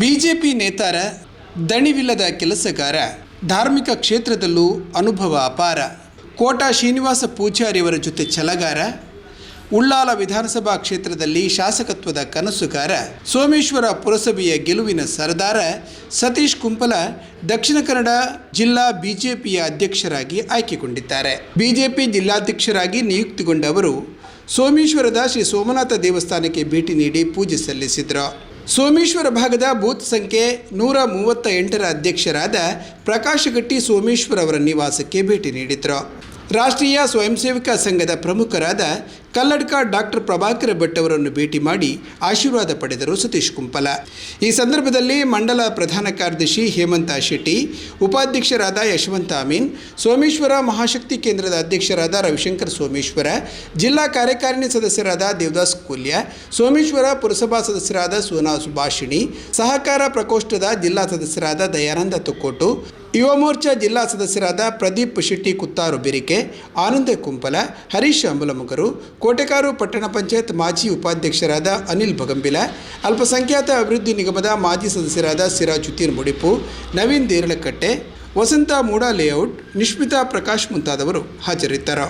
BJP ನೇತಾರ ದಣಿವಿಲ್ಲದ ಕೆಲಸಗಾರ, ಧಾರ್ಮಿಕ ಕ್ಷೇತ್ರದಲ್ಲೂ ಅನುಭವ ಅಪಾರ. ಕೋಟಾ ಶ್ರೀನಿವಾಸ ಪೂಜಾರಿಯವರ ಜೊತೆ ಛಲಗಾರ, ಉಳ್ಳಾಲ ವಿಧಾನಸಭಾ ಕ್ಷೇತ್ರದಲ್ಲಿ ಶಾಸಕತ್ವದ ಕನಸುಗಾರ, ಸೋಮೇಶ್ವರ ಪುರಸಭೆಯ ಗೆಲುವಿನ ಸರದಾರ ಸತೀಶ್ ಕುಂಪಲ ದಕ್ಷಿಣ ಕನ್ನಡ ಜಿಲ್ಲಾ ಬಿಜೆಪಿಯ ಅಧ್ಯಕ್ಷರಾಗಿ ಆಯ್ಕೆಗೊಂಡಿದ್ದಾರೆ. ಬಿಜೆಪಿ ಜಿಲ್ಲಾಧ್ಯಕ್ಷರಾಗಿ ನಿಯುಕ್ತಿಗೊಂಡ ಅವರು ಸೋಮೇಶ್ವರದ ಶ್ರೀ ಸೋಮನಾಥ ದೇವಸ್ಥಾನಕ್ಕೆ ಭೇಟಿ ನೀಡಿ ಪೂಜೆ ಸಲ್ಲಿಸಿದರು. ಸೋಮೇಶ್ವರ ಭಾಗದ ಬೂತ್ ಸಂಖ್ಯೆ ನೂರ ಮೂವತ್ತ ಎಂಟರ ಅಧ್ಯಕ್ಷರಾದ ಪ್ರಕಾಶಗಟ್ಟಿ ಸೋಮೇಶ್ವರ ಅವರ ನಿವಾಸಕ್ಕೆ ಭೇಟಿ ನೀಡಿದರು. ರಾಷ್ಟ್ರೀಯ ಸ್ವಯಂ ಸೇವಕ ಸಂಘದ ಪ್ರಮುಖರಾದ ಕಲ್ಲಡ್ಕ ಡಾಕ್ಟರ್ ಪ್ರಭಾಕರ ಭಟ್ ಅವರನ್ನು ಭೇಟಿ ಮಾಡಿ ಆಶೀರ್ವಾದ ಪಡೆದರು ಸತೀಶ್ ಕುಂಪಲ. ಈ ಸಂದರ್ಭದಲ್ಲಿ ಮಂಡಲ ಪ್ರಧಾನ ಕಾರ್ಯದರ್ಶಿ ಹೇಮಂತ ಶೆಟ್ಟಿ, ಉಪಾಧ್ಯಕ್ಷರಾದ ಯಶವಂತ ಅಮೀನ್, ಸೋಮೇಶ್ವರ ಮಹಾಶಕ್ತಿ ಕೇಂದ್ರದ ಅಧ್ಯಕ್ಷರಾದ ರವಿಶಂಕರ್ ಸೋಮೇಶ್ವರ, ಜಿಲ್ಲಾ ಕಾರ್ಯಕಾರಿಣಿ ಸದಸ್ಯರಾದ ದೇವದಾಸ್ ಕುಲ್ಯ, ಸೋಮೇಶ್ವರ ಪುರಸಭಾ ಸದಸ್ಯರಾದ ಸೋನಾ ಸುಭಾಷಿಣಿ, ಸಹಕಾರ ಪ್ರಕೋಷ್ಠದ ಜಿಲ್ಲಾ ಸದಸ್ಯರಾದ ದಯಾನಂದ ತುಕ್ಕೋಟು ಯುವ ಮೋರ್ಚಾ ಜಿಲ್ಲಾ ಸದಸ್ಯರಾದ ಪ್ರದೀಪ್ ಶೆಟ್ಟಿ ಕುತ್ತಾರು ಬಿರಿಕೆ, ಆನಂದ ಕುಂಪಲ, ಹರೀಶ್ ಅಂಬಲಮುಗರು ಕೋಟೆಕಾರು ಪಟ್ಟಣ ಪಂಚಾಯತ್ ಮಾಜಿ ಉಪಾಧ್ಯಕ್ಷರಾದ ಅನಿಲ್ ಭಗಂಬಿಲ, ಅಲ್ಪಸಂಖ್ಯಾತ ಅಭಿವೃದ್ಧಿ ನಿಗಮದ ಮಾಜಿ ಸದಸ್ಯರಾದ ಸಿರಾಜುದ್ದೀನ್ ಮುಡಿಪು, ನವೀನ್ ದೇರಳಕಟ್ಟೆ ವಸಂತ ಮೂಡಾ ಲೇಔಟ್, ನಿಶ್ಮಿತಾ ಪ್ರಕಾಶ್ ಮುಂತಾದವರು ಹಾಜರಿದ್ದರು.